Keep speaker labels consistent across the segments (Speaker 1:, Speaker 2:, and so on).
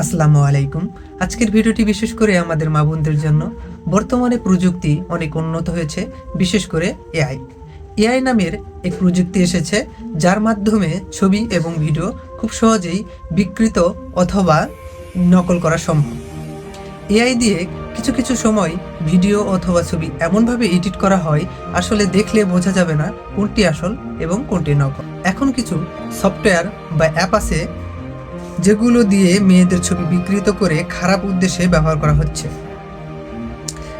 Speaker 1: আসসালামু আলাইকুম। আজকের ভিডিওটি বিশেষ করে আমাদের মা বোনদের জন্য। বর্তমানে প্রযুক্তি অনেক উন্নত হয়েছে, বিশেষ করে এআই। এআই নামের এক প্রযুক্তি এসেছে, যার মাধ্যমে ছবি এবং ভিডিও খুব সহজেই বিকৃত অথবা নকল করা সম্ভব। এআই দিয়ে কিছু কিছু সময় ভিডিও অথবা ছবি এমনভাবে এডিট করা হয়, আসলে দেখলে বোঝা যাবে না কোনটি আসল এবং কোনটি নকল। এখন কিছু সফটওয়্যার বা অ্যাপ আছে যেগুলো দিয়ে মেয়েদের ছবি বিকৃত করে খারাপ উদ্দেশ্যে ব্যবহার করা হচ্ছে।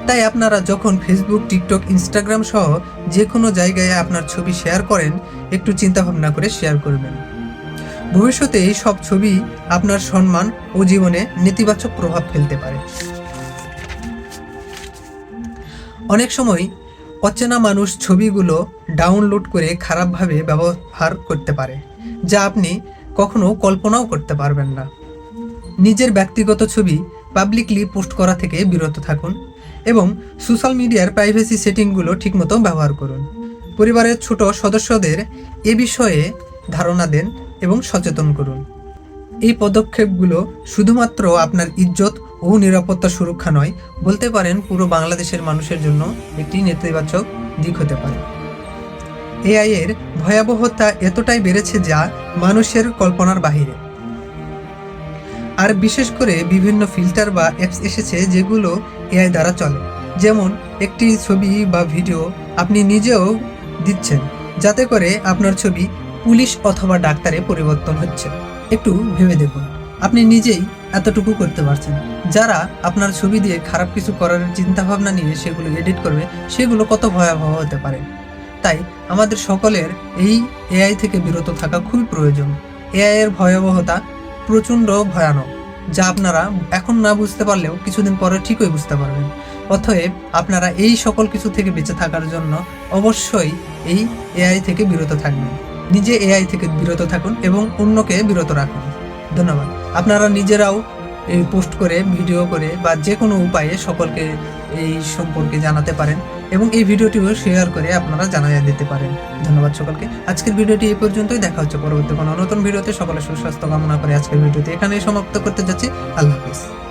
Speaker 1: তাই আপনারা যখন ফেসবুক টিকটক ইনস্টাগ্রাম সহ যে কোনো জায়গায় আপনার ছবি শেয়ার করেন, একটু চিন্তা ভাবনা করে শেয়ার করবেন। ভবিষ্যতে এই সব ছবি আপনার সম্মান ও জীবনে নেতিবাচক প্রভাব ফেলতে পারে। অনেক সময় অচেনা মানুষ ছবিগুলো ডাউনলোড করে খারাপভাবে ব্যবহার করতে পারে, যা আপনি কখনো কল্পনাও করতে পারবেন না। নিজের ব্যক্তিগত ছবি পাবলিকলি পোস্ট করা থেকে বিরত থাকুন এবং সোশ্যাল মিডিয়ার প্রাইভেসি সেটিংগুলো ঠিকমতো ব্যবহার করুন। পরিবারের ছোট সদস্যদের এ বিষয়ে ধারণা দেন এবং সচেতন করুন। এই পদক্ষেপগুলো শুধুমাত্র আপনার ইজ্জত ও নিরাপত্তা সুরক্ষা নয়, বলতে পারেন পুরো বাংলাদেশের মানুষের জন্য একটি নেতিবাচক দিক হতে পারে। এআই এর ভয়াবহতা এতটাই বেড়েছে যা মানুষের কল্পনার বাহিরে। আর বিশেষ করে বিভিন্ন ফিল্টার বা অ্যাপস এসেছে যেগুলো এআই দ্বারা চলে। যেমন একটি ছবি বা ভিডিও আপনি নিজেও দিচ্ছেন, যাতে করে আপনার ছবি পুলিশ অথবা ডাক্তারে পরিবর্তন হচ্ছে। একটু ভেবে দেখুন, আপনি নিজেই এতটুকু করতে পারছেন। যারা আপনার ছবি দিয়ে খারাপ কিছু করার চিন্তা ভাবনা নিয়ে সেগুলো এডিট করবে, সেগুলো কত ভয়াবহ হতে পারে। তাই আমাদের সকলের এই এআই থেকে বিরত থাকা খুবই প্রয়োজন। এআই এর ভয়াবহতা প্রচণ্ড ভয়ানক, যা আপনারা এখন না বুঝতে পারলেও কিছুদিন পরে ঠিকই বুঝতে পারবেন। অতএব আপনারা এই সকল কিছু থেকে বেঁচে থাকার জন্য অবশ্যই এই এআই থেকে বিরত থাকবেন। নিজে এআই থেকে বিরত থাকুন এবং অন্যকে বিরত রাখুন। ধন্যবাদ। আপনারা নিজেরাও এই পোস্ট করে, ভিডিও করে বা যে কোনো উপায়ে সকলকে এই সম্পর্কে জানাতে পারেন এবং এই ভিডিওটিও শেয়ার করে আপনারা জানাইয়া দিতে পারেন। ধন্যবাদ সকলকে। আজকের ভিডিওটি এই পর্যন্তই। দেখা হচ্ছে পরবর্তী কোনো নতুন ভিডিওতে। সকলের সুস্বাস্থ্য কামনা করে আজকের ভিডিওটি এখানেই সমাপ্ত করতে যাচ্ছি। আল্লাহ হাফিজ।